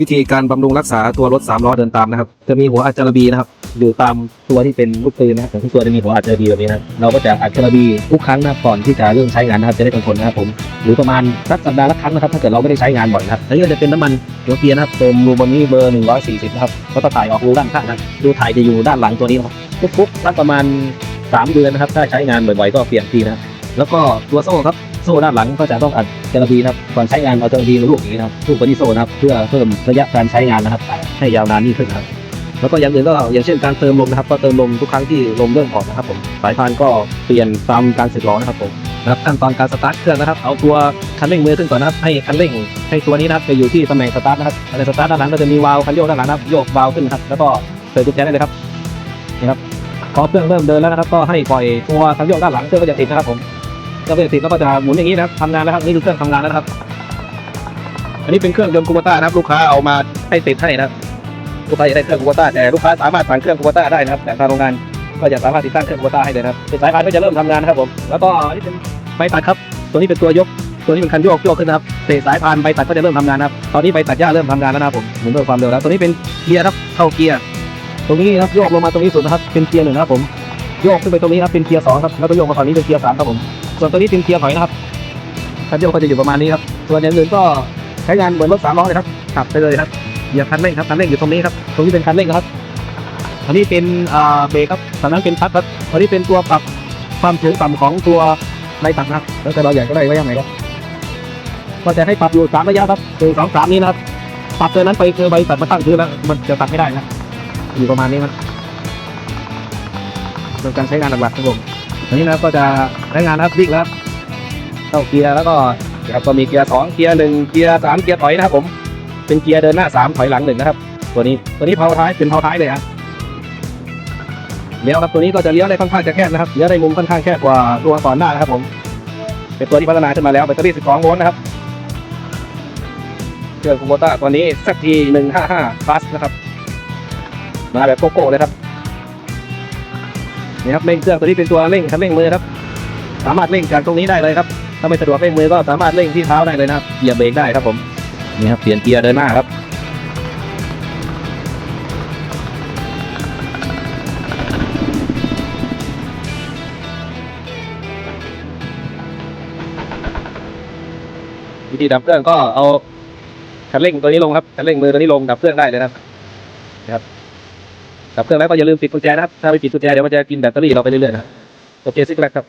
วิธีการบำรุงรักษาตัวรถสามล้อเดินตามนะครับ จะมีหัวอัจจารบีนะครับอยู่ตามตัวที่เป็นลูกปืนนะครับทุกตัวจะมีหัวอัจจารบีแบบนี้นะครับเราก็จะอัจจารบีทุกครั้งนะก่อนที่จะเริ่มใช้งานนะครับจะได้เป็นคนนะครับผมหรือประมาณสักสัปดาห์ละครั้งนะครับถ้าเกิดเราไม่ได้ใช้งานบ่อยนะครับอันนี้ก็จะเป็นน้ำมันหัวเกียร์นะครับตัวรูบนนี้เบอร์140นะครับก็ต้องถ่ายออกรูด้านข้างนะดูถ่ายจะอยู่ด้านหลังตัวนี้นะครับทุกๆสักประมาณ 3 เดือนนะครับถ้าใช้งานบ่อยๆก็เปลี่ยนทีนะแล้วก็ตัวโซ่ครับ โซ่ด้านหลังก็จะต้องอัดเจลบีนะครับก่อนใช้งานเอาเจลบีมาลูกอย่างนี้นะครับลูกบนที่โซ่นะครับ เพื่อเพิ่มระยะการใช้งานนะครับ ให้ยาวนานยิ่งขึ้นครับแล้วก็อย่างอื่นก็อย่างเช่นการเติมลมนะครับ ก็เติมลมทุกครั้งที่ลมเริ่มออกนะครับผมสายพานก็เปลี่ยนตามการสึกหรอนะครับผมนะครับขั้นตอนการสตาร์ทเครื่องนะครับ เอาตัวคันเร่งมือขึ้นก่อนนะครับให้คันเร่งให้ตัวนี้นะครับไปอยู่ที่ตำแหน่งสตาร์ทนะครับในสตาร์ทด้านหลังก็จะมีวาล์วคันโยกด้านหลังนะครับโยกวาล์วขึ้นนะครับแล้วก็เปิดกุญแจได้เลยครับนี่ครับพอเครื่องเริ่มเดินแล้วนะครับ ก็ให้ปล่อยตัวคันโยกด้านหลังเครื่องก็จะติดนะครับผม ก็เป็นติดแล้วก็จะหมุนอย่างนี้นะครับทำงานแล้วครับนี่คือเครื่องทำงานแล้วนะครับ อันนี้เป็นเครื่องยนต์คูโบต้านะครับลูกค้าเอามาให้ติดให้นะครับลูกค้าอยากได้เครื่องคูโบต้าแต่ลูกค้าสามารถสั่งเครื่องคูโบต้าได้นะครับแต่ทางโรงงานก็จะสามารถติดตั้งเครื่องคูโบต้าให้เลยนะครับเป็นสายพานก็จะเริ่มทำงานนะครับผมแล้วก็อันนี้เป็นใบตัดครับ ตัวนี้เป็นตัวยก ตัวนี้เป็นคันโยกโยกขึ้นนะครับเตะสายพานใบตัดก็จะเริ่มทำงานนะครับตอนนี้ใบตัดหญ้าเริ่มทำงานแล้วนะครับผมหมุนด้วยความเร็วแล้วตัวนี้เป็นเกียร์ครับเข้าเกียร์ตรงนี้ครับโยกลงมาตรงนี้สุดนะครับเป็นเกียร์หนึ่งนะครับผมโยกขึ้นไปตรงนี้ครับเป็นเกียร์สองครับแล้วก็โยกมาฝั่งนี้เป็นเกียร์สามครับผม ส่วนตัวนี้เป็นเกียร์ถอยนะครับคันโยกก็จะอยู่ประมาณนี้ครับส่วนอย่างอื่นก็ใช้งานเหมือนรถสามล้อเลยครับขับไปเลยครับเหยียบคันเร่งครับคันเร่งอยู่ตรงนี้ครับตรงนี้เป็นคันเร่งนะครับอันนี้เป็นอ่าเบรกครับฝั่งนั้นเป็นพัดครับอันนี้เป็นตัวปรับความสูงต่ำของตัวในตักนะครับ แล้วแต่เราอยากจะได้ไว้ยังไงครับก็จะให้ปรับอยู่สามระยะครับคือสองสามนี้นะครับปรับเกินนั้นไปคือใบตัดมาตั้งพื้นแล้วมันจะตัดไม่ได้นะอยู่ประมาณนี้ครับเป็นการใช้งานหลักๆครับผมอั นนี้นะครับก็จะใช้งานนะครับวิ่งแล้วครับเข้าเกียร์แล้วก็ครับก็มีเกียร์สองเกียร์หนึ่งเกียร์สามเกียร์ถอยนะครับผมเป็นเกียร์เดินหน้าสามถอยหลังหนึ่งนะครับ ตัวนี้ตัวนี้เพาท้ายเป็นเพาท้ายเลยครับเลี้ยวครับตัวนี้ก็จะเลี้ยวได้ค่อนข้างจะแคบนะครับเลี้ยวได้มุมค่อนข้างแคบกว่าตัวก่อนหน้านะครับผม เป็นตัวที่พัฒนาขึ้นมาแล้วแบตเตอรี่12โวลต์นะครับเครื่องคูโบต้าตัวนี้สักที155 plus นะครับมาแบบโกโก้เลยครับ นี่ครับเร่งเครื่องตัวนี้เป็นตัวเร่งคันเร่งมือครับ สามารถเร่งจากตรงนี้ได้เลยครับ ถ้าไม่สะดวกเร่งมือก็สามารถเร่งที่เท้าได้เลยนะครับเหยียบเบรกได้ครับผมนี่ครับเปลี่ยนเกียร์เดินหน้าครับวิธีดับเครื่องก็เอาคันเร่งตัวนี้ลงครับคันเร่งมือตัวนี้ลงดับเครื่องได้เลยนะครับนะครับ ดับเครื่องแล้วก็อย่าลืมปิดกุญแจนะครับ ถ้าไม่ปิดกุญแจเดี๋ยวมันจะกินแบตเตอรี่เราไปเรื่อยๆนะครับโอเคซิกแลกครับ